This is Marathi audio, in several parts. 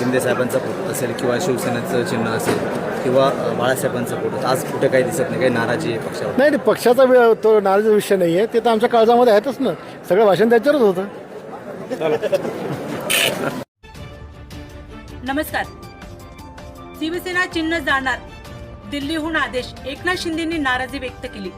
शिंदे साहेबांचा फोटो असेल किंवा शिवसेनेचं चिन्ह असेल किंवा बाळासाहेबांचा फोटो आज कुठे काही दिसत नाही काही नाराजी आहे पक्षावर? नाही नाही पक्षाचा वे- तो नाराजीचा विषय नाही आहे. ते तर आमच्या काळजामध्ये आहेतच ना. सगळं भाषण त्याच्यावरच होतं. नमस्कार. शिवसेना चिन्ह जाणार. दिल्लीहून आदेश. एकनाथ शिंदेंनी नाराजी व्यक्त केली.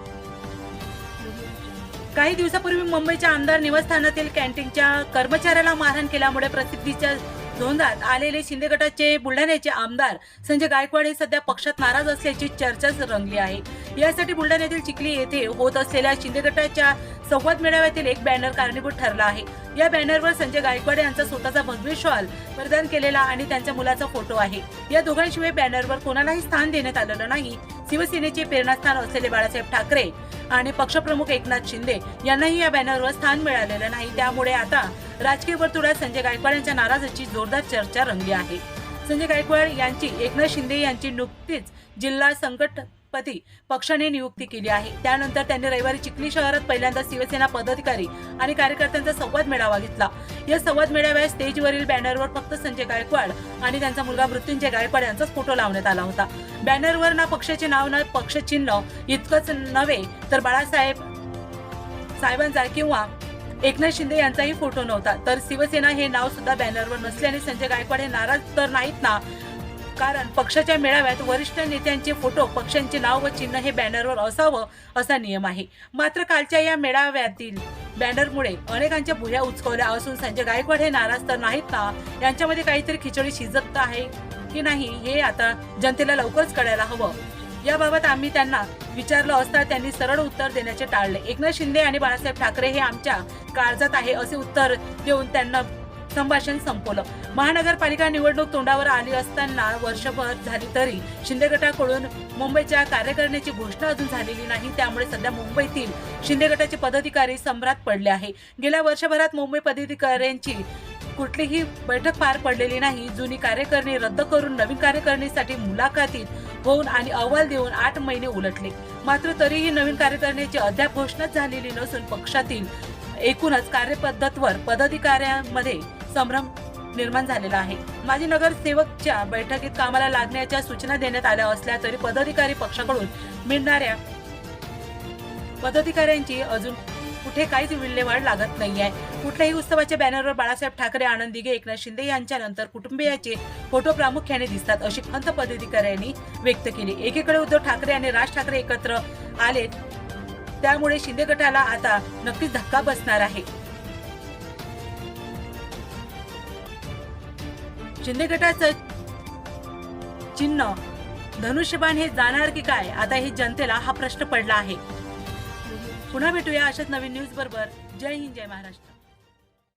काही दिवसापूर्वी मुंबईच्या आमदार निवासस्थानातील कॅन्टीनच्या कर्मचाऱ्याला मारहाण केल्यामुळे प्रसिद्धीच्या झोंदात आलेले शिंदे गटाचे बुलढाण्याचे आमदार संजय गायकवाड हे सध्या पक्षात नाराज असल्याची चर्चाच रंगली आहे. यासाठी बुलढाण्यातील चिखली येथे होत असलेल्या शिंदे गटाच्या संवाद मेळाव्यातील एक बॅनर कारणीभूत ठरला आहे. या बॅनरवर संजय गायकवाड यांचा स्वतःचा भगवे शॉल परिधान केलेला आणि त्यांच्या मुलाचा फोटो आहे. या दोघांशिवाय बॅनरवर कोणालाही स्थान देण्यात आलेलं नाही. शिवसेनेचे प्रेरणास्थान असलेले बाळासाहेब ठाकरे आणि पक्षप्रमुख एकनाथ शिंदे यांनाही या बॅनरवर स्थान मिळालेलं नाही. त्यामुळे आता राजकीय वर्तुळात संजय गायकवाड यांच्या नाराजीची जोरदार चर्चा रंगली आहे. संजय गायकवाड यांची एकनाथ शिंदे यांची नुकतीच जिल्हा संकट पदी पक्षाने नियुक्ती केली आहे. त्यानंतर त्यांनी रविवारी चिखली शहरात पहिल्यांदा शिवसेना पदाधिकारी आणि कार्यकर्त्यांचा संवाद मेळावा घेतला. या संवाद मेळाव्यात स्टेजवरील बॅनरवर फक्त संजय गायकवाड आणि त्यांचा मुलगा मृत्युंजय गायकवाड यांचाच फोटो लावण्यात आला होता. बॅनरवर ना पक्षाचे नाव ना पक्ष चिन्ह इतकंच नव्हे तर बाळासाहेब साहेबांचा किंवा एकनाथ शिंदे यांचाही फोटो नव्हता. तर शिवसेना हे नाव सुद्धा बॅनरवर नसल्याने संजय गायकवाड हे नाराज तर नाहीत ना कारण पक्षाच्या मेळाव्यात वरिष्ठ नेत्यांचे फोटो पक्षांचे नाव व चिन्ह हे बॅनरवर असावं असा नियम आहे. मात्र कालच्या या मेळाव्यातील बॅनरमुळे अनेकांच्या भुया उचकवल्या असून संजय गायकवाड हे नाराज तर नाहीत ना यांच्यामध्ये काहीतरी खिचडी शिजत आहे की नाही हे आता जनतेला लवकरच कळायला हवं. याबाबत आम्ही त्यांना विचारलं असता त्यांनी सरळ उत्तर देण्याचे टाळले. एकनाथ शिंदे आणि बाळासाहेब ठाकरे हे आमच्या काळजात आहे असे उत्तर देऊन त्यांना संभाषण संपवलं. महानगरपालिका निवडणूक तोंडावर आली असताना वर्षभर झाली तरी शिंदे गटाकडून मुंबईच्या कार्यकारिणीची घोषणा अजून झालेली नाही. त्यामुळे सध्या मुंबईतील शिंदे गटाचे पदाधिकारी सम्राट पडले आहे. गेल्या वर्षभरात मुंबई पदाधिकाऱ्यांची कुठलीही बैठक पार पडलेली नाही. जुनी कार्यकारिणी रद्द करून नवीन कार्यकारिणीसाठी मुलाखतीत होऊन आणि अहवाल देऊन आठ महिने उलटले. मात्र तरीही नवीन कार्यकारिणीची अद्याप घोषणाच झालेली नसून पक्षातील एकूणच कार्यपद्धतवर पदाधिकाऱ्यांमध्ये संभ्रम निर्माण झालेला आहे. माजी नगरसेवकच्या बैठकीत कामाला लागण्याच्या सूचना देण्यात आल्या असल्या तरी पदाधिकारी पक्षाकडून मिळणाऱ्या पदाधिकाऱ्यांची अजून कुठे काहीच विल्हेवाट लागत नाहीये. कुठल्याही उत्सवाच्या बॅनरवर बाळासाहेब ठाकरे आनंद दिघे एकनाथ शिंदे यांच्या नंतर कुटुंबियाचे फोटो प्रामुख्याने दिसतात अशी खंत पदाधिकाऱ्यांनी व्यक्त केली. एकीकडे उद्धव ठाकरे आणि राज ठाकरे एकत्र आले त्यामुळे शिंदे गटाला आता नक्कीच धक्का बसणार आहे. शिंदे गटाचं चिन्ह. धनुष्यबाण हे जाणार की काय? आता हे जनतेला हा प्रश्न पडला आहे. पुन्हा भेटूया अशाच नवीन न्यूज बरोबर. जय हिंद जय महाराष्ट्र.